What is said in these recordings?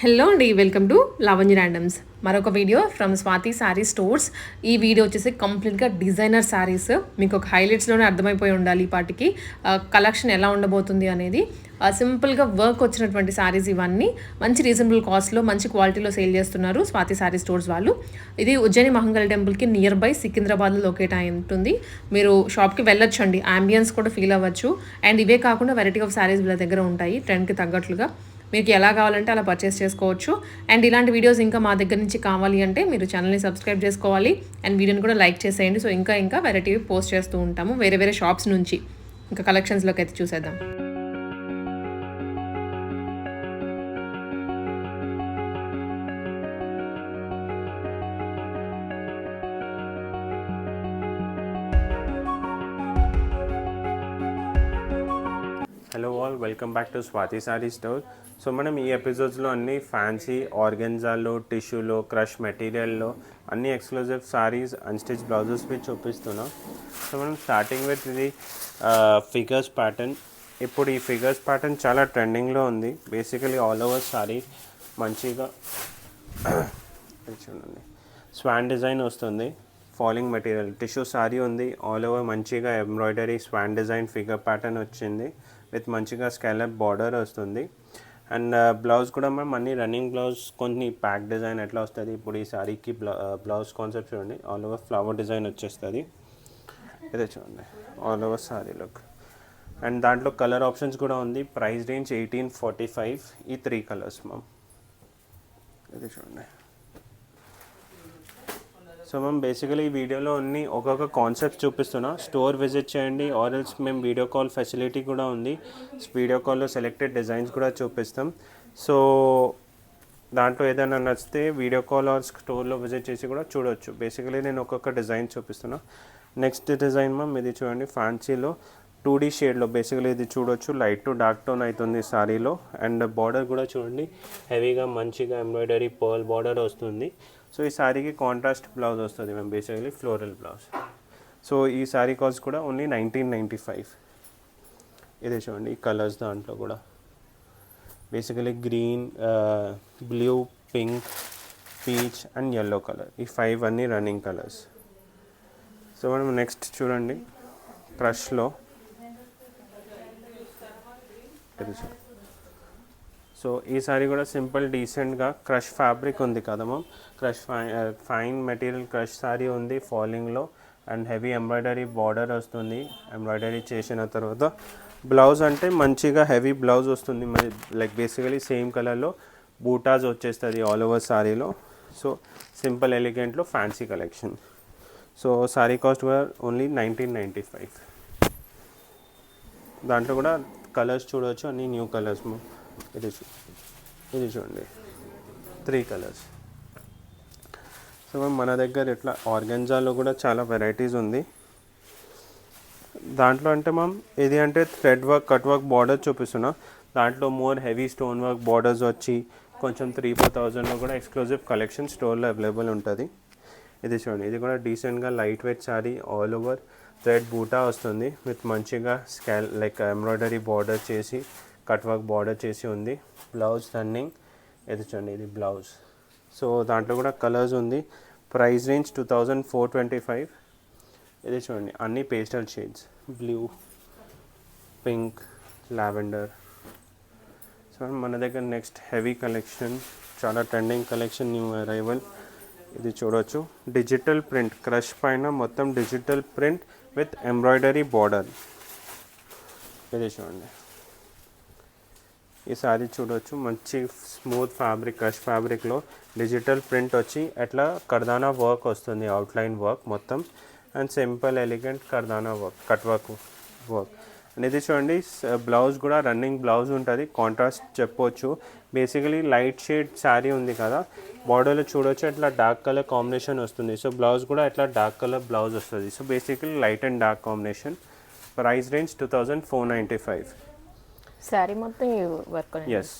Hello అండి welcome to Lavanya randoms మరొక video from Swathi sari stores ఈ వీడియో వచ్చేసి కంప్లీట్గా డిజైనర్ శారీస్ మీకు ఒక హైలైట్స్లోనే అర్థమైపోయి ఉండాలి ఈ పాటికి. కలెక్షన్ ఎలా ఉండబోతుంది అనేది. సింపుల్గా వర్క్ వచ్చినటువంటి శారీస్ ఇవన్నీ. మంచి రీజనబుల్ కాస్ట్లో మంచి క్వాలిటీలో సేల్ చేస్తున్నారు స్వాతి శారీ స్టోర్స్ వాళ్ళు. ఇది ఉజ్జయిని మహంగళ టెంపుల్కి నియర్ బై సికింద్రాబాద్లో లొకేట్ అయి ఉంటుంది. మీరు షాప్కి వెళ్ళొచ్చండి అంబియన్స్ కూడా ఫీల్ అవ్వచ్చు. అండ్ ఇవే కాకుండా వెరైటీ ఆఫ్ శారీస్ వీళ్ళ దగ్గర ఉంటాయి ట్రెండ్కి తగ్గట్లుగా. మీకు ఎలా కావాలంటే అలా పర్చేస్ చేసుకోవచ్చు. అండ్ ఇలాంటి వీడియోస్ ఇంకా మా దగ్గర నుంచి కావాలి అంటే మీరు ఛానల్ని సబ్స్క్రైబ్ చేసుకోవాలి. అండ్ వీడియోని కూడా లైక్ చేసేయండి. సో ఇంకా ఇంకా వెరైటీ పోస్ట్ చేస్తూ ఉంటాము. వేరే వేరే షాప్స్ నుంచి. ఇంకా కలెక్షన్స్లోకి అయితే చూసేద్దాం. All welcome back to Swathi sari store so మనం ఈ ఎపిసోడ్స్లో అన్ని ఫ్యాన్సీ ఆర్గెన్జాలో టిష్యూలో క్రష్ మెటీరియల్లో అన్ని ఎక్స్క్లూజివ్ శారీస్ అన్స్టిచ్ బ్లౌజెస్ మీద చూపిస్తున్నాం. సో మనం స్టార్టింగ్ విత్ ఇది ఫిగర్స్ ప్యాటర్న్ ఇప్పుడు ఈ ఫిగర్స్ ప్యాటర్న్ చాలా ట్రెండింగ్లో ఉంది. బేసికలీ ఆల్ ఓవర్ శారీ మంచిగా చూడండి. స్వాన్ డిజైన్ వస్తుంది. ఫాలింగ్ మెటీరియల్ టిష్యూ శారీ ఉంది. ఆల్ ఓవర్ మంచిగా embroidery swan design figure pattern వచ్చింది. విత్ మంచిగా స్కాలప్ బార్డర్ వస్తుంది. అండ్ బ్లౌజ్ కూడా మనం అన్ని రన్నింగ్ బ్లౌజ్ కొన్ని ప్యాక్ డిజైన్ ఎట్లా వస్తుంది ఇప్పుడు ఈ సారీకి బ్లౌజ్ కాన్సెప్ట్ చూడండి. ఆల్ ఓవర్ ఫ్లవర్ డిజైన్ వచ్చేస్తుంది. ఇదే చూడండి. All over sari look. And దాంట్లో కలర్ ఆప్షన్స్ కూడా ఉంది. Price range eighteen forty five. ఈ త్రీ కలర్స్ మ్యామ్ ఇది చూడండి. సో మేము బేసికలీ ఈ వీడియోలో అన్ని ఒక్కొక్క కాన్సెప్ట్ చూపిస్తున్నా. స్టోర్ విజిట్ చేయండి ఆర్ఎల్స్ మేము వీడియో కాల్ ఫెసిలిటీ కూడా ఉంది. వీడియో కాల్లో సెలెక్టెడ్ డిజైన్స్ కూడా చూపిస్తాం. సో దాంట్లో ఏదైనా నచ్చితే వీడియో కాల్ ఆర్ స్టోర్లో విజిట్ చేసి కూడా చూడొచ్చు. బేసికలీ నేను ఒక్కొక్క డిజైన్ చూపిస్తున్నా. నెక్స్ట్ డిజైన్ మ్యామ్ ఇది చూడండి ఫ్యాన్సీలో టూ డీ షేడ్లో బేసికలీ ఇది చూడొచ్చు. లైట్ టు డార్క్ టోన్ అవుతుంది సారీలో అండ్ బార్డర్ కూడా చూడండి హెవీగా మంచిగా ఎంబ్రాయిడరీ పర్ల్ బార్డర్ వస్తుంది. సో ఈ శారీకి కాంట్రాస్ట్ బ్లౌజ్ వస్తుంది మేము బేసికలీ ఫ్లోరల్ బ్లౌజ్ సో ఈ శారీ కాస్ట్ కూడా ఓన్లీ నైన్టీన్ నైంటీ ఫైవ్ ఇదే చూడండి ఈ కలర్స్ దాంట్లో కూడా. Basically green blue pink peach and yellow colour ఈ ఫైవ్ అన్నీ రన్నింగ్ కలర్స్ సో మనం నెక్స్ట్ చూడండి క్రష్లో ఇది చూడండి. సో ఈ సారీ కూడా సింపుల్ డీసెంట్గా క్రష్ ఫ్యాబ్రిక్ ఉంది కదా ma'am crush fine fine material crush sari ఉంది ఫాలింగ్లో అండ్ హెవీ ఎంబ్రాయిడరీ బార్డర్ వస్తుంది ఎంబ్రాయిడరీ చేసిన తర్వాత. బ్లౌజ్ అంటే మంచిగా హెవీ బ్లౌజ్ వస్తుంది మరి లైక్ బేసికలీ సేమ్ కలర్లో బూటాస్ వచ్చేస్తుంది ఆల్ ఓవర్ సారీలో. So simple ఎలిగెంట్లో fancy collection. So sari cost కూడా ఓన్లీ నైన్టీన్ నైంటీ ఫైవ్. దాంట్లో కూడా కలర్స్ చూడవచ్చు అన్ని న్యూ కలర్స్ ఇది ఇది చూడండి. త్రీ కలర్స్ సో మ్యామ్ మన దగ్గర ఇట్లా ఆర్గెన్జాలో కూడా చాలా వెరైటీస్ ఉంది. దాంట్లో అంటే మ్యామ్ ఇది అంటే thread work cut work border చూపిస్తున్నా. దాంట్లో more heavy stone work borders వచ్చి కొంచెం త్రీ ఫోర్ థౌజండ్లో కూడా ఎక్స్క్లూజివ్ కలెక్షన్ స్టోర్లో అవైలబుల్ ఉంటుంది. ఇది చూడండి. ఇది కూడా డీసెంట్గా light weight sari all over thread బూటా వస్తుంది. విత్ మంచిగా స్కాల్ లైక్ ఎంబ్రాయిడరీ బార్డర్ చేసి కట్ వర్క్ బార్డర్ చేసి ఉంది. Blouse running. ఇది చూడండి ఇది బ్లౌజ్. సో దాంట్లో కూడా కలర్స్ ఉంది. Price range two thousand four twenty five. ఇది చూడండి అన్ని pastel shades blue pink lavender so మన దగ్గర నెక్స్ట్ హెవీ కలెక్షన్ చాలా ట్రెండింగ్ కలెక్షన్ న్యూ అరైవల్ ఇది చూడొచ్చు. డిజిటల్ ప్రింట్ క్రష్ పైన మొత్తం digital print with embroidery border ఇది చూడండి. ఈ సారీ చూడొచ్చు. మంచి స్మూత్ ఫ్యాబ్రిక్ క్రష్ ఫ్యాబ్రిక్లో డిజిటల్ ప్రింట్ వచ్చి అట్లా కర్దానా వర్క్ వస్తుంది అవుట్లైన్ వర్క్ మొత్తం. And simple elegant కర్దానా work cut work work and ఇది చూడండి బ్లౌజ్ కూడా రన్నింగ్ బ్లౌజ్ ఉంటుంది. కాంట్రాస్ట్ చెప్పొచ్చు. బేసికలీ లైట్ షేడ్ శారీ ఉంది కదా. బార్డర్లో చూడొచ్చు అట్లా డార్క్ కలర్ కాంబినేషన్ వస్తుంది. సో బ్లౌజ్ కూడా అట్లా డార్క్ కలర్ బ్లౌజ్ వస్తుంది. So basically light and dark combination price range two thousand four ninety five sari మొత్తం వర్క్ ఎస్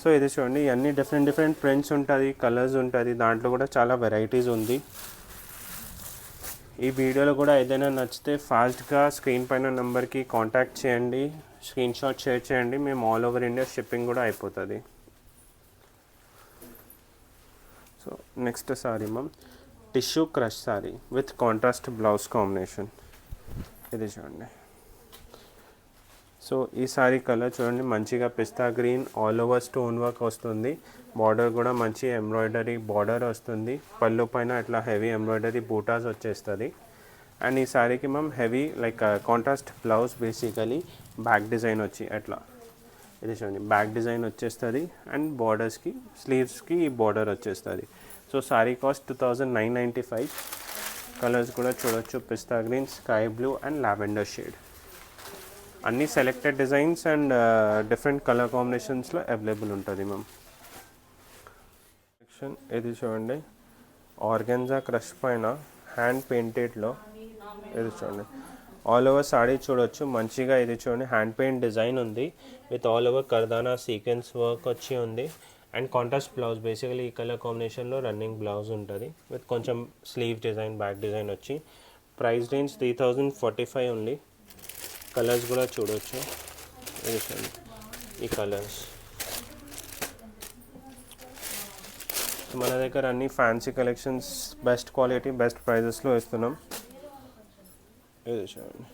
సో ఇది చూడండి అన్ని డిఫరెంట్ డిఫరెంట్ ప్రింట్స్ ఉంటుంది కలర్స్ ఉంటుంది దాంట్లో కూడా చాలా వెరైటీస్ ఉంది. ఈ వీడియోలో కూడా ఏదైనా నచ్చితే ఫాస్ట్గా స్క్రీన్ పైన నెంబర్కి కాంటాక్ట్ చేయండి స్క్రీన్ షాట్ షేర్ చేయండి మేము ఆల్ ఓవర్ ఇండియా షిప్పింగ్ కూడా అయిపోతుంది. So next sari ma'am tissue crush sari with contrast blouse combination ఇది చూడండి. సో ఈ సారీ కలర్ చూడండి మంచిగా pista green all over stone work వస్తుంది. బార్డర్ కూడా మంచి ఎంబ్రాయిడరీ బార్డర్ వస్తుంది. పళ్ళు పైన ఇట్లా హెవీ ఎంబ్రాయిడరీ బూటాస్ వచ్చేస్తుంది. అండ్ ఈ శారీకి మేము heavy like contrast blouse basically back design వచ్చి అట్లా. ఇది చూడండి బ్యాక్ డిజైన్ వచ్చేస్తుంది. అండ్ బార్డర్స్కి స్లీవ్స్కి ఈ బార్డర్ వచ్చేస్తుంది. So sari cost two thousand nine ninety five colours కూడా చూడొచ్చు pista green sky blue and lavender shade అన్ని selected designs and different colour కాంబినేషన్స్లో available ఉంటుంది మ్యామ్ సెక్షన్ ఇది చూడండి. ఆర్గెన్జా క్రష్ పైన హ్యాండ్ పెయింటెడ్లో ఇది చూడండి. ఆల్ ఓవర్ సాడీ చూడొచ్చు. మంచిగా ఇది చూడండి. హ్యాండ్ పెయింట్ డిజైన్ ఉంది. విత్ ఆల్ ఓవర్ కర్దానా సీక్వెన్స్ వర్క్ వచ్చి ఉంది. అండ్ కాంట్రాస్ట్ బ్లౌజ్ బేసికలీ ఈ కలర్ కాంబినేషన్లో రన్నింగ్ బ్లౌజ్ ఉంటుంది. విత్ కొంచెం స్లీవ్ డిజైన్ బ్యాక్ డిజైన్ వచ్చి. Price range three thousand forty five ఉంది. కలర్స్ కూడా చూడొచ్చు ఇది చూడండి ఈ కలర్స్ మన దగ్గర అన్ని fancy collections best quality best ప్రైజెస్లో ఇస్తున్నాం ఇది చూడండి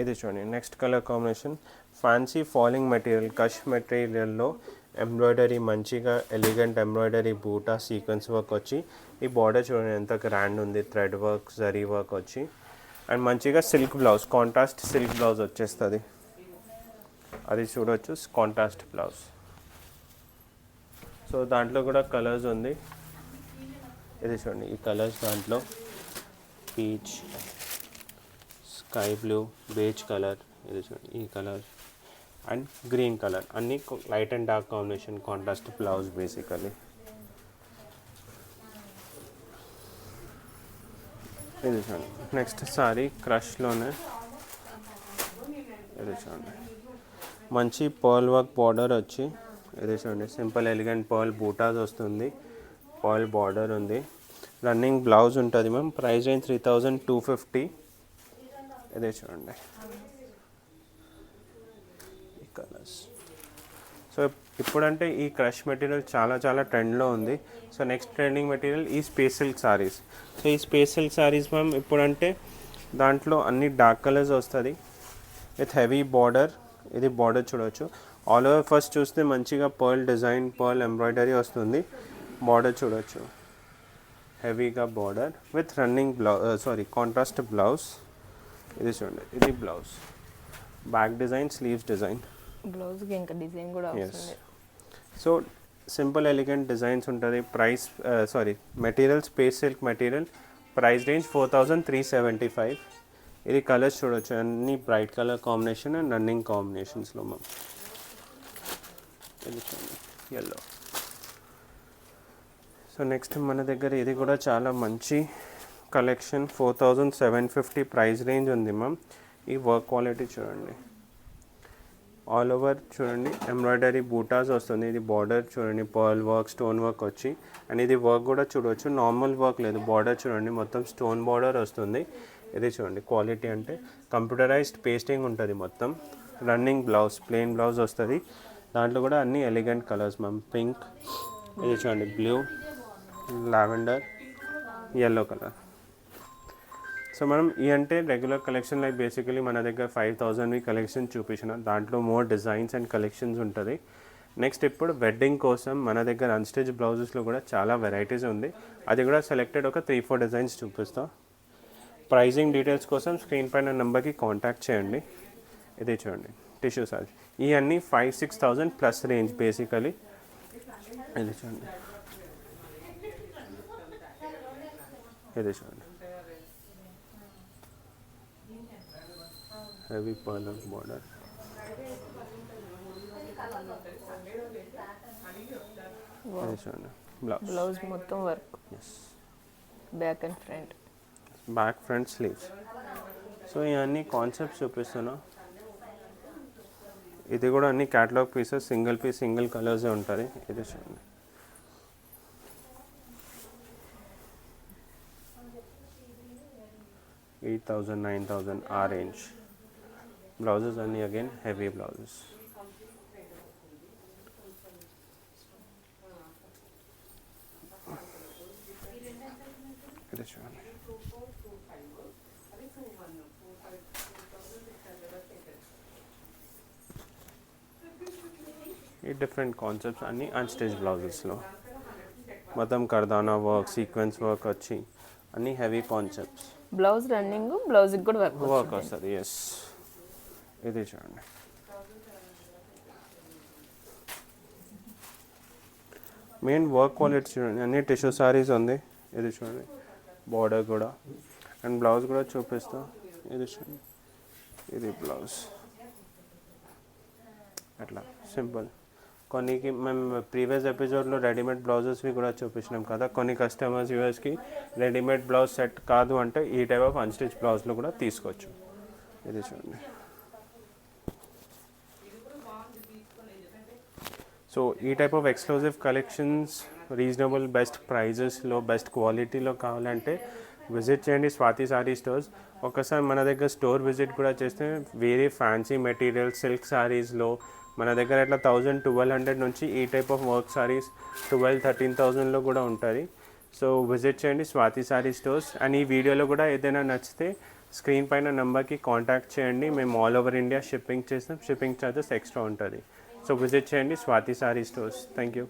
ఇది చూడండి next colour combination fancy falling material కష్ మెటీరియల్లో ఎంబ్రాయిడరీ మంచిగా ఎలిగెంట్ ఎంబ్రాయిడరీ బూటా సీక్వెన్స్ వర్క్ వచ్చి ఈ బార్డర్ చూడండి ఎంత గ్రాండ్ ఉంది థ్రెడ్ వర్క్ జరీ వర్క్ వచ్చి. అండ్ మంచిగా silk blouse contrast silk blouse వచ్చేస్తుంది. అది చూడొచ్చు కాంట్రాస్ట్ బ్లౌజ్ సో దాంట్లో కూడా కలర్స్ ఉంది. ఇది చూడండి ఈ కలర్స్ దాంట్లో peach sky blue beige colour ఇది చూడండి ఈ కలర్ అండ్ గ్రీన్ కలర్. అన్ని light and dark combination contrast blouse basically. ఇది చూడండి. నెక్స్ట్ సారీ క్రష్లోనే. ఇది చూడండి. మంచి పర్ల్ వర్క్ బార్డర్ వచ్చి ఇది చూడండి. సింపుల్ ఎలిగెంట్ పర్ల్ బూటాస్ వస్తుంది. పర్ల్ బార్డర్ ఉంది. రన్నింగ్ బ్లౌజ్ ఉంటుంది ma'am. Price range three thousand two fifty. ఇదే చూడండి ఈ కలర్స్ సో ఇప్పుడంటే ఈ క్రష్ మెటీరియల్ చాలా చాలా ట్రెండ్లో ఉంది. సో నెక్స్ట్ ట్రెండింగ్ మెటీరియల్ ఈ స్పేస్ సిల్క్ సారీస్. సో ఈ స్పేస్ సిల్క్ సారీస్ మ్యామ్ ఇప్పుడంటే దాంట్లో అన్ని డార్క్ కలర్స్ వస్తుంది. With heavy border. ఇది బార్డర్ చూడవచ్చు ఆల్ ఓవర్ ఫస్ట్ చూస్తే మంచిగా పర్ల్ డిజైన్ పర్ల్ ఎంబ్రాయిడరీ వస్తుంది. బార్డర్ చూడవచ్చు హెవీగా border with running blouse sari contrast blouse. ఇది చూడండి. ఇది blouse. Back design sleeves design. బ్లౌజ్కి ఇంకా డిజైన్ కూడా వస్తుంది సో సింపుల్ ఎలిగెంట్ డిజైన్స్ ఉంటుంది. Price sari material space silk material price range four thousand three seventy five ఇది కలర్స్ చూడొచ్చు. అన్ని bright colour combination and running కాంబినేషన్స్లో ma'am ఇది ఎల్లో సో నెక్స్ట్ మన దగ్గర ఇది కూడా చాలా మంచి collection four thousand seven fifty price range ఉంది మ్యామ్ ఈ వర్క్ క్వాలిటీ చూడండి. ఆల్ ఓవర్ చూడండి ఎంబ్రాయిడరీ బూటాస్ వస్తుంది. ఇది బార్డర్ చూడండి పర్ల్ వర్క్ స్టోన్ వర్క్ వచ్చి అండ్ ఇది వర్క్ కూడా చూడవచ్చు నార్మల్ వర్క్ లేదు బార్డర్ చూడండి మొత్తం స్టోన్ బార్డర్ వస్తుంది. ఇది చూడండి క్వాలిటీ అంటే కంప్యూటరైజ్డ్ పేస్టింగ్ ఉంటుంది మొత్తం. రన్నింగ్ బ్లౌజ్ ప్లెయిన్ బ్లౌజ్ వస్తుంది. దాంట్లో కూడా అన్ని ఎలిగెంట్ కలర్స్ మ్యామ్. పింక్ ఇది చూడండి blue lavender yellow colour so మనం ఈ అంటే రెగ్యులర్ కలెక్షన్ లైక్ బేసికలీ మన దగ్గర ఫైవ్ థౌజండ్వి కలెక్షన్ చూపించిన. దాంట్లో మోర్ డిజైన్స్ అండ్ కలెక్షన్స్ ఉంటుంది. నెక్స్ట్ ఇప్పుడు వెడ్డింగ్ కోసం మన దగ్గర అన్స్టిచ్ బ్లౌజెస్లో కూడా చాలా వెరైటీస్ ఉంది. అది కూడా సెలెక్టెడ్ ఒక త్రీ ఫోర్ డిజైన్స్ చూపిస్తాం. ప్రైజింగ్ డీటెయిల్స్ కోసం స్క్రీన్ పైన నెంబర్కి కాంటాక్ట్ చేయండి. ఇది చూడండి. టిష్యూ సారీ ఇవన్నీ five six thousand plus range basically ఇది చూడండి. ఇది చూడండి. Heavy pearl border. ఇది చూడండి బ్లౌజ్ బ్లౌజ్ మొత్తం work yes back and front back front sleeves so ఇవన్నీ కాన్సెప్ట్స్ చూపిస్తున్నా ఇది కూడా అన్ని catalogue pieces single piece single కలర్సే ఉంటుంది ఇది చూడండి ఎయిట్ థౌజండ్ నైన్ థౌజండ్ ఆ range blouses and again heavy blouses ఈ డిఫరెంట్ కాన్సెప్ట్స్ అన్నీ అన్స్టేజ్ బ్లౌజెస్లో మొత్తం కర్దానా వర్క్ సీక్వెన్స్ వర్క్ వచ్చి అన్నీ హెవీ కాన్సెప్ట్స్ బ్లౌజ్ రన్నింగ్ బ్లౌజ్కి కూడా వర్క్ వర్క్ వస్తుంది ఎస్ ఇది చూడండి మెయిన్ వర్క్ క్వాలిటీ చూడండి. అన్ని టిష్యూ సారీస్ ఉంది. ఇది చూడండి బార్డర్ కూడా. అండ్ బ్లౌజ్ కూడా చూపిస్తా. ఇది చూడండి ఇది బ్లౌజ్ అట్లా. సింపుల్ కొన్నికి మేము ప్రీవియస్ ఎపిసోడ్లో రెడీమేడ్ బ్లౌజెస్వి కూడా చూపించినాం కదా. కొన్ని కస్టమర్స్ యూఎస్కి రెడీమేడ్ బ్లౌజ్ సెట్ కాదు అంటే ఈ టైప్ ఆఫ్ అన్స్టిచ్ బ్లౌజ్లో కూడా తీసుకోవచ్చు. ఇది చూడండి సో ఈ type of exclusive collections reasonable best ప్రైజెస్లో బెస్ట్ క్వాలిటీలో కావాలంటే విజిట్ చేయండి స్వాతి సారీ స్టోర్స్ ఒకసారి మన దగ్గర స్టోర్ విజిట్ కూడా చేస్తే వేరే ఫ్యాన్సీ మెటీరియల్ సిల్క్ శారీస్లో మన దగ్గర ఇట్లా థౌజండ్ ట్వెల్వ్ హండ్రెడ్ నుంచి ఈ type of work saris twelve thirteen థౌజండ్లో కూడా ఉంటుంది సో విజిట్ చేయండి స్వాతి సారీ స్టోర్స్ అండ్ ఈ వీడియోలో కూడా ఏదైనా నచ్చితే స్క్రీన్ పైన నెంబర్కి కాంటాక్ట్ చేయండి. మేము ఆల్ ఓవర్ ఇండియా షిప్పింగ్ చేస్తాం. షిప్పింగ్ ఛార్జెస్ ఎక్స్ట్రా ఉంటుంది. సో విజిట్ చేయండి. Swathi Saree stores. Thank you